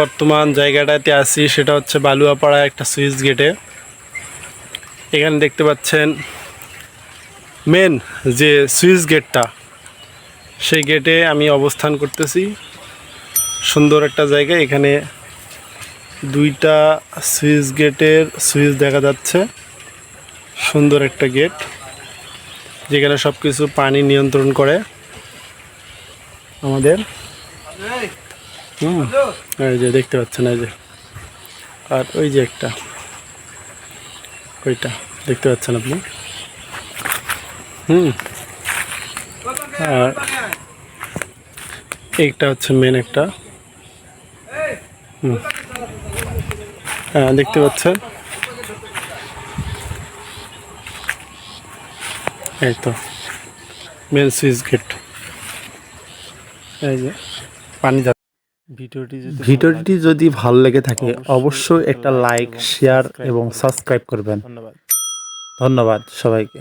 বর্তমান জায়গাটাতে আছি, সেটা হচ্ছে বালুয়াপাড়া একটা সুইচ গেটে। এখানে দেখতে পাচ্ছেন মেন যে সুইচ গেটটা, সেই গেটে আমি অবস্থান করতেছি। সুন্দর একটা জায়গা, এখানে দুইটা সুইচ গেটের সুইচ দেখা যাচ্ছে। সুন্দর একটা গেট, যেখানে সব কিছু পানি নিয়ন্ত্রণ করে আমাদের। হুম, এই যে দেখতে পাচ্ছেন, এই যে। আর ওই যে একটা, ওইটা, দেখতে পাচ্ছেন আপনি? হুম। আর এইটা হচ্ছে মেন একটা। হুম। হ্যাঁ দেখতে পাচ্ছেন? এই তো মেন সুইচ গেট এই যে, পানি ভিডিওটি যদি ভালো লেগে থাকে অবশ্যই একটা লাইক শেয়ার এবং সাবস্ক্রাইব করবেন। ধন্যবাদ। ধন্যবাদ সবাইকে।